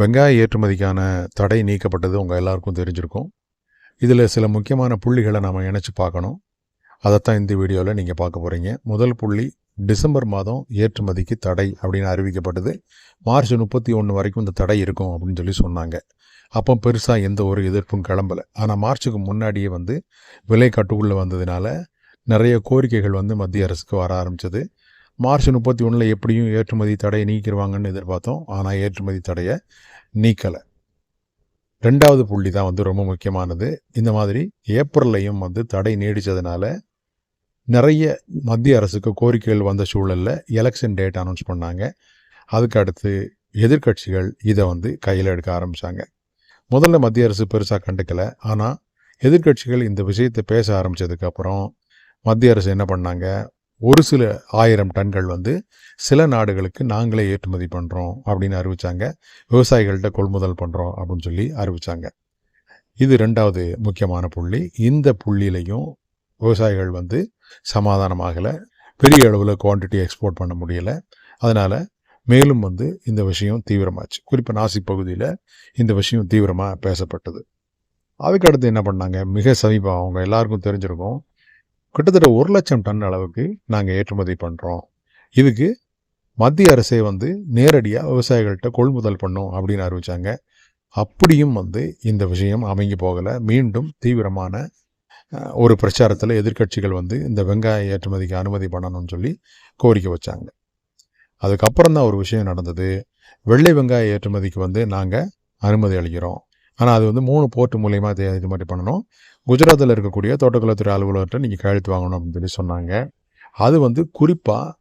வெங்காய ஏற்றுமதிக்கான தடை நீக்கப்பட்டது உங்கள் எல்லாருக்கும் தெரிஞ்சிருக்கும். இதில் சில முக்கியமான புள்ளிகளை நாம் இணைச்சி பார்க்கணும். அதைத்தான் இந்த வீடியோவில் நீங்கள் பார்க்க போகிறீங்க முதல் புள்ளி டிசம்பர் மாதம் ஏற்றுமதிக்கு தடை அப்படின்னு அறிவிக்கப்பட்டது. மார்ச் முப்பத்தி ஒன்று வரைக்கும் இந்த தடை இருக்கும் அப்படின்னு சொல்லி சொன்னாங்க. அப்போ பெருசாக எந்த ஒரு எதிர்ப்பும் கிளம்பலை. ஆனால் மார்ச்சுக்கு முன்னாடியே வந்து விலை கட்டுக்குள்ளே வந்ததுனால நிறைய கோரிக்கைகள் வந்து மத்திய அரசுக்கு வர ஆரம்பிச்சது. மார்ச் முப்பத்தி ஒன்றில் எப்படியும் ஏற்றுமதி தடையை நீக்கிடுவாங்கன்னு எதிர்பார்த்தோம். ஆனால் ஏற்றுமதி தடையை நீக்கலை. ரெண்டாவது புள்ளி தான் வந்து ரொம்ப முக்கியமானது. இந்த மாதிரி ஏப்ரல்லையும் வந்து தடை நீடித்ததுனால நிறைய மத்திய அரசுக்கு கோரிக்கைகள் வந்த சூழலில் எலெக்ஷன் டேட் அனௌன்ஸ் பண்ணாங்க. அதுக்கு அடுத்து எதிர்க்கட்சிகள் இதை வந்து கையில் எடுக்க ஆரம்பித்தாங்க முதல்ல மத்திய அரசு பெருசாக கண்டுக்கலை. ஆனால் எதிர்க்கட்சிகள் இந்த விஷயத்தை பேச ஆரம்பித்ததுக்கப்புறம் மத்திய அரசு என்ன பண்ணாங்க? ஒரு சில ஆயிரம் டன்கள் வந்து சில நாடுகளுக்கு நாங்களே ஏற்றுமதி பண்ணுறோம் அப்படின்னு அறிவித்தாங்க விவசாயிகள்கிட்ட கொள்முதல் பண்ணுறோம் அப்படின்னு சொல்லி அறிவித்தாங்க இது ரெண்டாவது முக்கியமான புள்ளி. இந்த புள்ளியிலையும் விவசாயிகள் வந்து சமாதானமாகலை. பெரிய அளவில் குவான்டிட்டி எக்ஸ்போர்ட் பண்ண முடியலை. அதனால் மேலும் வந்து இந்த விஷயம் தீவிரமாச்சு. குறிப்பாக நாசிக் பகுதியில் இந்த விஷயம் தீவிரமாக பேசப்பட்டது. அதுக்கடுத்து என்ன பண்ணாங்க? மிக சமீபம். அவங்க எல்லாருக்கும் தெரிஞ்சிருக்கும். கிட்டத்தட்ட ஒரு லட்சம் டன் அளவுக்கு நாங்கள் ஏற்றுமதி பண்ணுறோம் இதுக்கு மத்திய அரசே வந்து நேரடியாக விவசாயிகள்கிட்ட கொள்முதல் பண்ணும் அப்படின்னு அறிவித்தாங்க அப்படியும் வந்து இந்த விஷயம் அமைங்கி போகலை. மீண்டும் தீவிரமான ஒரு பிரச்சாரத்தில் எதிர்கட்சிகள் வந்து இந்த வெங்காய ஏற்றுமதிக்கு அனுமதி பண்ணணும்னு சொல்லி கோரிக்கை வச்சாங்க. அதுக்கப்புறம் தான் ஒரு விஷயம் நடந்தது. வெள்ளை வெங்காய ஏற்றுமதிக்கு வந்து நாங்கள் அனுமதி அளிக்கிறோம். ஆனால் அது வந்து மூணு போர்ட் மூலயமா இது மாதிரி பண்ணணும். குஜராத்தில் இருக்கக்கூடிய தோட்டக்கலைத்துறை அலுவலகத்தை நீங்கள் கையெழுத்து வாங்கணும் அப்படின்னு சொல்லி சொன்னாங்க. அது வந்து குறிப்பாக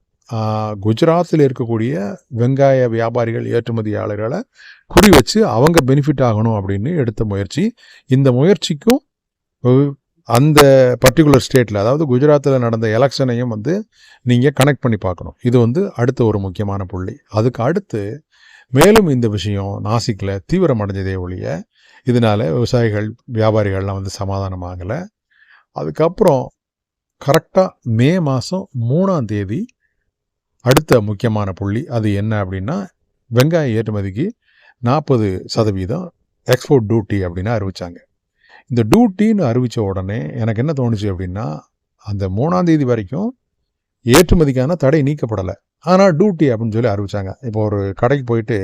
குஜராத்தில் இருக்கக்கூடிய வெங்காய வியாபாரிகள் ஏற்றுமதியாளர்களை குறி வச்சு அவங்க பெனிஃபிட் ஆகணும் அப்படின்னு எடுத்த முயற்சி. இந்த முயற்சிக்கும் அந்த பர்டிகுலர் ஸ்டேட்டில் அதாவது குஜராத்தில் நடந்த எலெக்ஷனையும் வந்து நீங்கள் கனெக்ட் பண்ணி பார்க்கணும். இது வந்து அடுத்த ஒரு முக்கியமான புள்ளி. அதுக்கு அடுத்து மேலும் இந்த விஷயம் நாசிக்கில் தீவிரமடைஞ்சதே ஒழிய இதனால் விவசாயிகள் வியாபாரிகள்லாம் வந்து சமாதானம் ஆகலை அதுக்கப்புறம் கரெக்டாக மே மாதம் மூணாம் தேதி அடுத்த முக்கியமான புள்ளி அது என்ன அப்படின்னா வெங்காய ஏற்றுமதிக்கு நாற்பது சதவீதம் எக்ஸ்போர்ட் டியூட்டி அப்படின்னு அறிவித்தாங்க இந்த டியூட்டின்னு அறிவித்த உடனே எனக்கு என்ன தோணுச்சு அப்படின்னா அந்த மூணாந்தேதி வரைக்கும் ஏற்றுமதிக்கான தடை நீக்கப்படலை. ஆனால் டியூட்டி அப்படின்னு சொல்லி அறிவிச்சாங்க. இப்போ ஒரு கடைக்கு போயிட்டு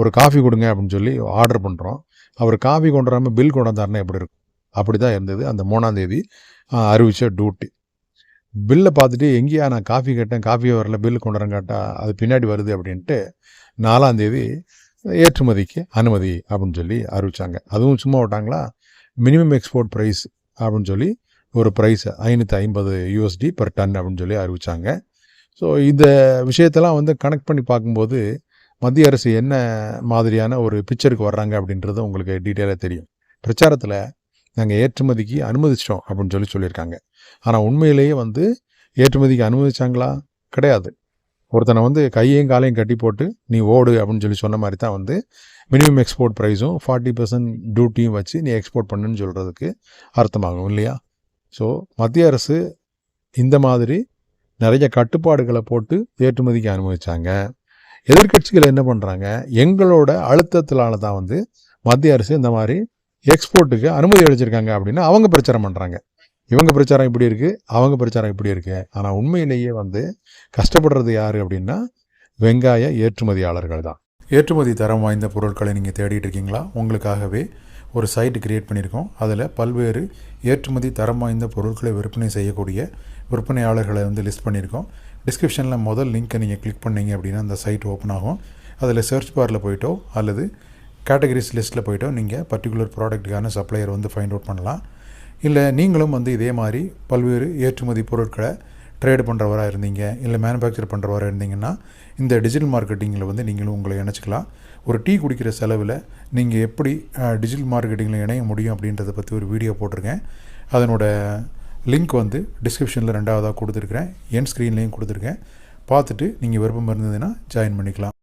ஒரு காஃபி கொடுங்க அப்படின்னு சொல்லி ஆர்டர் பண்ணுறோம் அவர் காஃபி கொண்டு வராமல் பில் கொண்டாந்தாருன்னா எப்படி இருக்கும்? அப்படி தான் இருந்தது. அந்த மூணாந்தேதி அறிவித்த டியூட்டி பில்லை பார்த்துட்டு எங்கேயா நான் காஃபி கேட்டேன் காஃபி வரல பில் கொண்டுறேன் கேட்டால் அது பின்னாடி வருது அப்படின்ட்டு நாலாந்தேதி ஏற்றுமதிக்கு அனுமதி அப்படின்னு சொல்லி அறிவிச்சாங்க. அதுவும் சும்மா விட்டாங்களா? மினிமம் எக்ஸ்போர்ட் ப்ரைஸ் அப்படின்னு சொல்லி ஒரு ப்ரைஸ் ஐநூற்றி ஐம்பது யூஎஸ்டி பர் டன் அப்படின்னு சொல்லி அறிவித்தாங்க ஸோ இந்த விஷயத்தெல்லாம் வந்து கனெக்ட் பண்ணி பார்க்கும்போது மத்திய அரசு என்ன மாதிரியான ஒரு பிக்சருக்கு வர்றாங்க அப்படின்றது உங்களுக்கு டீட்டெயிலாக தெரியும். பிரச்சாரத்தில் நாங்கள் ஏற்றுமதிக்கு அனுமதிச்சிட்டோம் அப்படின்னு சொல்லி சொல்லியிருக்காங்க. ஆனால் உண்மையிலேயே வந்து ஏற்றுமதிக்கு அனுமதிச்சாங்களா? கிடையாது. ஒருத்தனை வந்து கையையும் காலையும் கட்டி போட்டு நீ ஓடு அப்படின்னு சொல்லி சொன்ன மாதிரி தான் வந்து மினிமம் எக்ஸ்போர்ட் ப்ரைஸும் ஃபார்ட்டி பர்சன்ட் டியூட்டியும் வச்சு நீ எக்ஸ்போர்ட் பண்ணுன்னு சொல்கிறதுக்கு அர்த்தமாகும் இல்லையா? ஸோ மத்திய அரசு இந்த மாதிரி நிறைய கட்டுப்பாடுகளை போட்டு ஏற்றுமதிக்கு அனுமதிச்சாங்க. எதிர்கட்சிகள் என்ன பண்ணுறாங்க எங்களோட அழுத்தத்தினால தான் வந்து மத்திய அரசு இந்த மாதிரி எக்ஸ்போர்ட்டுக்கு அனுமதி அளிச்சிருக்காங்க அப்படின்னு அவங்க பிரச்சாரம் பண்ணுறாங்க இவங்க பிரச்சாரம் இப்படி இருக்குது அவங்க பிரச்சாரம் இப்படி இருக்குது ஆனால் உண்மையிலேயே வந்து கஷ்டப்படுறது யார் அப்படின்னா வெங்காய ஏற்றுமதியாளர்கள் தான். ஏற்றுமதி தரம் வாய்ந்த பொருட்களை நீங்கள் தேடிட்டு இருக்கீங்களா? உங்களுக்காகவே ஒரு சைட்டு கிரியேட் பண்ணியிருக்கோம். அதில் பல்வேறு ஏற்றுமதி தரம் வாய்ந்த பொருட்களை விற்பனை செய்யக்கூடிய விற்பனையாளர்களை வந்து லிஸ்ட் பண்ணியிருக்கோம். டிஸ்கிரிப்ஷனில் முதல் லிங்க்கை நீங்கள் கிளிக் பண்ணிங்க அப்படின்னா அந்த சைட் ஓப்பன் ஆகும். அதில் சர்ச் பாரில் போயிட்டோ அல்லது கேட்டகரிஸ் லிஸ்ட்டில் போயிட்டோ நீங்கள் பர்டிகுலர் ப்ராடக்ட்டுக்கான சப்ளையர் வந்து ஃபைண்ட் அவுட் பண்ணலாம். இல்லை நீங்களும் வந்து இதே மாதிரி பல்வேறு ஏற்றுமதி பொருட்களை ட்ரேடு பண்ணுறவராக இருந்தீங்க இல்லை மேனுஃபேக்சர் பண்ணுறவராக இருந்தீங்கன்னா இந்த டிஜிட்டல் மார்க்கெட்டிங்கில் வந்து நீங்களும் உங்களை இணைச்சிக்கலாம். ஒரு டீ குடிக்கிற செலவில் நீங்கள் எப்படி டிஜிட்டல் மார்க்கெட்டிங்கில் இணைய முடியும் அப்படின்றத பற்றி ஒரு வீடியோ போட்டிருக்கேன். அதனோட லிங்க் வந்து டிஸ்கிரிப்ஷனில் ரெண்டாவதாக கொடுத்துருக்குறேன். என் ஸ்க்ரீன்லேயும் கொடுத்துருக்கேன். பார்த்துட்டு நீங்கள் விருப்பம் இருந்ததுன்னா ஜாயின் பண்ணிக்கலாம்.